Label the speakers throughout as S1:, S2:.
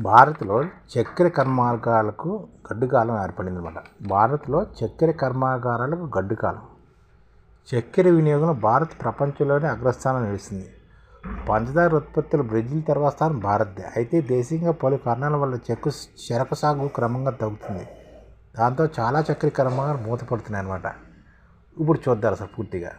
S1: భారత్లో చక్కెర కర్మాగారాలకు గడ్డుకాలం ఏర్పడింది అనమాట భారత్లో చక్కెర కర్మాగారాలకు గడ్డుకాలం. చక్కెర వినియోగంలో భారత్ ప్రపంచంలోనే అగ్రస్థానం నిలుస్తుంది. పంచదార ఉత్పత్తులు బ్రెజిల్ తర్వాత స్థానం భారత్దే. అయితే దేశీయంగా పలు కారణాల వల్ల చెక్కు చెరకు సాగు క్రమంగా తగ్గుతుంది. దాంతో చాలా చక్కెర కర్మాగారాలు మూతపడుతున్నాయి అనమాట ఇప్పుడు చూద్దాం అసలు పూర్తిగా.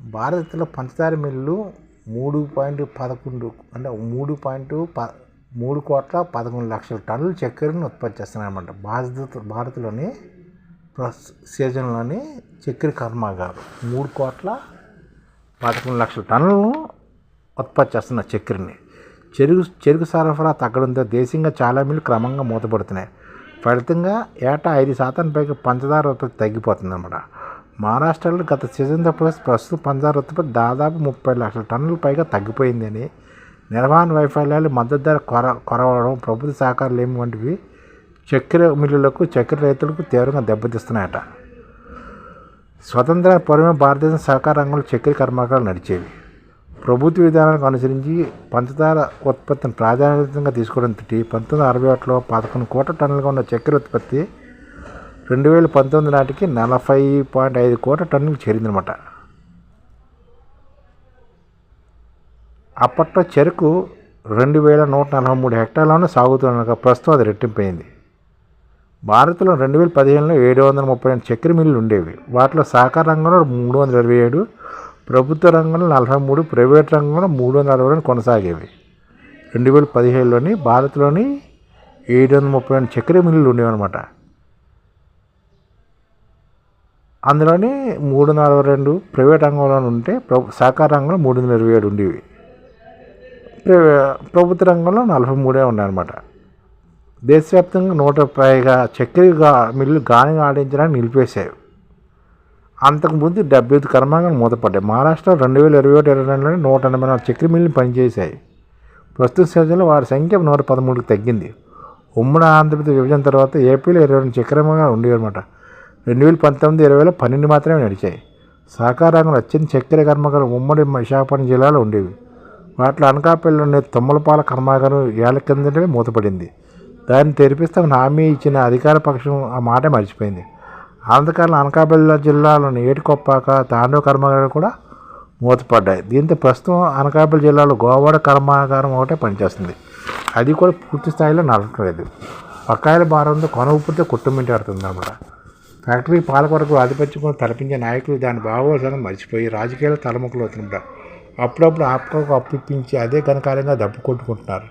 S1: భారత్లో పంచదార మిల్లు మూడు పాయింట్ పదకొండు అంటే మూడు పాయింట్ ప మూడు కోట్ల పదకొండు లక్షల టన్నుల చక్కెరను ఉత్పత్తి చేస్తున్నారన్నమాట. భారత భారత్లోని సీజన్లోని చక్కెర కర్మాగారం మూడు కోట్ల పదకొండు లక్షల టన్నులను ఉత్పత్తి చేస్తున్న చక్కెరని. చెరుకు చెరుకు సరఫరా తగ్గడంతో దేశంగా చాలా మిల్లు క్రమంగా మూతపడుతున్నాయి. ఫలితంగా ఏటా ఐదు శాతం పైగా పంచదార ఉత్పత్తి తగ్గిపోతుంది అన్నమాట మహారాష్ట్రలో గత సీజన్తో ప్లస్ ప్రస్తుతం పంచదార ఉత్పత్తి దాదాపు ముప్పై లక్షల టన్నుల పైగా తగ్గిపోయిందని నిర్వహణ వైఫల్యాలు మద్దతు ధర కొర కొరవడం ప్రభుత్వ సహకారాలు ఏమి వంటివి చక్కెర మిల్లులకు చక్కెర రైతులకు తీవ్రంగా దెబ్బతీస్తున్నాయట. స్వతంత్ర పూర్వమే భారతదేశం సహకార రంగంలో చక్కెర కర్మాగారాలు నడిచేవి. ప్రభుత్వ విధానాలకు అనుసరించి పంచదార ఉత్పత్తిని ప్రాధాన్యతంగా తీసుకోవడంతో పంతొమ్మిది అరవై ఒకటిలో పదకొండు కోట్ల టన్నులుగా ఉన్న చక్కెర ఉత్పత్తి రెండు వేల పంతొమ్మిది నాటికి నలభై పాయింట్ ఐదు కోట్ల టన్నులకు చేరిందనమాట అప్పట్లో చెరుకు రెండు వేల నూట నలభై మూడు హెక్టార్లను సాగుతున్న ప్రస్తుతం అది రెట్టింపైంది. భారత్లో రెండు వేల పదిహేనులో ఏడు వందల ముప్పై రెండు చక్కెర మిల్లులు ఉండేవి. వాటిలో సహకార రంగంలో మూడు వందల ఇరవై ఏడు ప్రభుత్వ రంగంలో నలభై మూడు ప్రైవేట్ రంగంలో మూడు వందల అరవై రెండు కొనసాగేవి. రెండు వేల పదిహేడులోని భారత్లోని ఏడు వందల ముప్పై రెండు చక్కెర మిల్లులు ఉండేవి అనమాట అందులోని మూడు నలభై రెండు ప్రైవేట్ రంగంలో ఉంటే ప్రభు సహకార రంగంలో మూడు వందల ఇరవై ఏడు ఉండేవి. ప్రభుత్వ రంగంలో నలభై మూడే ఉన్నాయన్నమాట. దేశవ్యాప్తంగా నూట పైగా చక్కెర మిల్లు గాని ఆడించడానికి నిలిపేశాయి అంతకుముందు డెబ్బై ఐదు కర్మాగాలు మూతపడ్డాయి. మహారాష్ట్ర రెండు వేల ఇరవై ఒకటి ఇరవై రెండులో నూట ఎనభై నాలుగు చక్కెర మిల్లు పనిచేశాయి. ప్రస్తుత సీజన్లో వారి సంఖ్య నూట పదమూడుకి తగ్గింది. ఉమ్మడి ఆంధ్రప్రదేశ్ విభజన తర్వాత ఏపీలో ఇరవై రెండు చక్రమంగా ఉండేవి అనమాట రెండు వేల పంతొమ్మిది ఇరవైలో పన్నెండు మాత్రమే నడిచాయి. సహకార రంగంలో అత్యంత చక్కెర కర్మాగారం ఉమ్మడి విశాఖపట్నం జిల్లాలో ఉండేవి. వాటిలో అనకాపల్లిలోని తుమ్మలపాల కర్మాగారం ఏళ్ళ కిందటే మూతపడింది. దాన్ని తెరిపిస్తామని హామీ ఇచ్చిన అధికార పక్షం ఆ మాట మర్చిపోయింది. ఆంధ్రకాలం అనకాపల్లి జిల్లాలోని ఏటికొప్పాక తాండవ కర్మాగారం కూడా మూతపడ్డాయి. దీంతో ప్రస్తుతం అనకాపల్లి జిల్లాలో గోవాడ కర్మాగారం ఒకటే పనిచేస్తుంది. అది కూడా పూర్తి స్థాయిలో నడవట్లేదు. పక్కాయల భారంతో కొన ఉప్పుతో కుటుంబింటాడుతుంది అన్నమాట. ఫ్యాక్టరీ పాలకొరకు ఆధిపత్యం తలపించే నాయకులు దాని భాగవలసనం మర్చిపోయి రాజకీయాలు తలముఖలు అవుతుంటారు అప్పుడప్పుడు ఆపకకు అప్పిప్పించి అదే ఘనకార్యంగా దెబ్బ కొట్టుకుంటున్నారు.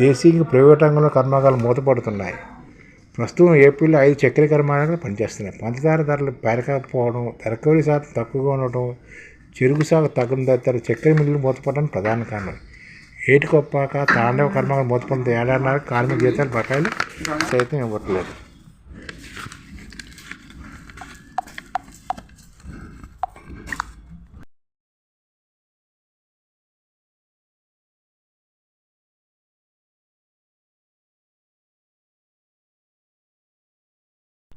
S1: దేశీయంగా ప్రైవేట్ రంగంలో కర్మాగాలు మూతపడుతున్నాయి. ప్రస్తుతం ఏపీలో ఐదు చక్కెర కర్మాగాలు పనిచేస్తున్నాయి. పంచదార ధరలు పెరగకపోవడం రికవరీ శాతం తక్కువగా ఉండటం చెరుకు సాగు తగ్గడం చక్కెర మిల్లులు మూతపడడం ప్రధాన కారణం. ఏటికొప్పాక తాండవ కర్మాగాలు మూతపడిన ఏడాదిన్నర కార్మిక జీతాలు బకాయిలు సైతం ఇవ్వట్లేదు.